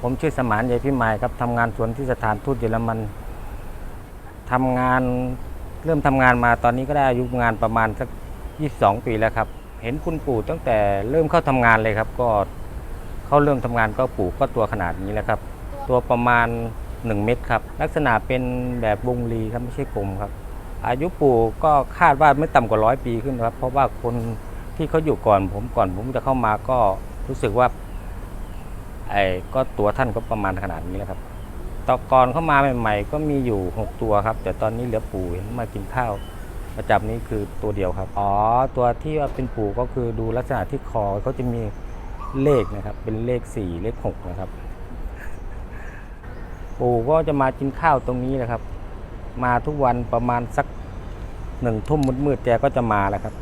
ผมชื่อสมานใยพิมายครับทำงานสวนที่สถานทูตเยอรมันทำงานเริ่มทำงานมาตอนนี้ก็ได้อายุงานประมาณสัก 22 ปีแล้วครับ เห็นคุณปู่ตั้งแต่เริ่มเข้าทำงานเลยครับ ก็เข้าเริ่มทำงานก็ปลูกก็ตัวขนาดนี้แหละครับ ตัวประมาณ 1 เมตรครับ ลักษณะเป็นแบบวงรีครับไม่ใช่กลมครับ อายุปู่ก็คาดว่าไม่ต่ำกว่าร้อยปีขึ้นครับ เพราะว่าคนที่เขาอยู่ก่อนผมก่อนผมจะเข้ามาก็รู้สึกว่า ไอ้ก็ตัวท่านก็ประมาณขนาดนี้แหละครับตอก่อนเข้ามาใหม่ๆ ก็มีอยู่ 6 ตัวครับ แต่ตอนนี้เหลือปู่เห็นมากินข้าวประจำนี้คือตัวเดียวครับ อ๋อ ตัวที่ว่าเป็นปู่ก็คือดูลักษณะที่คอเขาจะมีเลขนะครับ เป็นเลข 4 เลข 6 นะครับ ปู่ก็จะมากินข้าวตรงนี้แหละครับ มาทุกวันประมาณสักหนึ่งทุ่มมืดๆแกก็จะมาแล้วครับ